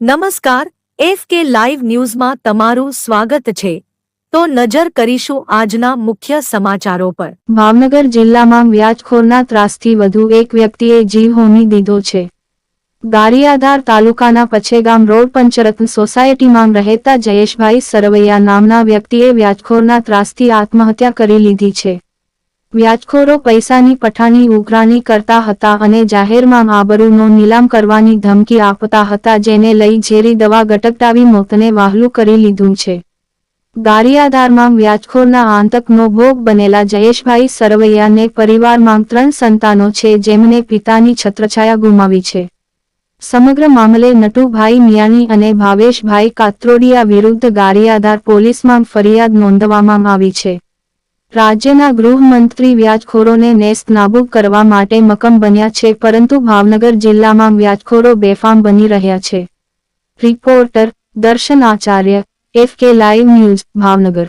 નમસ્કાર એફ કે લાઈવ ન્યૂઝમાં તમારું સ્વાગત છે. તો નજર કરીશું આજના મુખ્ય સમાચારો પર. ભાવનગર જિલ્લામાં વ્યાજખોરના ત્રાસથી વધુ એક વ્યક્તિએ જીવ હોમી દીધો છે. ગારિયાધાર તાલુકાના પછેગામ રોડ પંચરત્ન સોસાયટીમાં રહેતા જયેશભાઈ સરવૈયા નામના વ્યક્તિએ વ્યાજખોરના ત્રાસથી આત્મહત્યા કરી લીધી છે. વ્યાજખોરો પૈસાની પઠાણી ઉઘરાણી કરતા હતા અને જાહેરમાં આબરૂનો નીલામ કરવાની ધમકી આપતા હતા જેને લઈ ઝેરી દવા ગટકટાવી મોતને વાહલું કરી લીધું છે. ગારિયાધારમાં વ્યાજખોરના આંતકનો ભોગ બનેલા જયેશભાઈ સરવૈયાને પરિવારમાં ત્રણ સંતાનો છે જેમને પિતાની છત્રછાયા ગુમાવી છે. સમગ્ર મામલે નટુભાઈ મિયાની અને ભાવેશભાઈ કાત્રોડિયા વિરુદ્ધ ગારિયાધાર પોલીસમાં ફરિયાદ નોંધવામાં આવી છે. રાજ્યના ગૃહમંત્રી વ્યાજખોરોને નેસ્ત નાબૂદ કરવા માટે મક્કમ બન્યા છે, પરંતુ ભાવનગર જિલ્લામાં વ્યાજખોરો બેફામ બની રહ્યા છે. રિપોર્ટર દર્શન આચાર્ય, એફ કે લાઈવ ન્યૂઝ, ભાવનગર.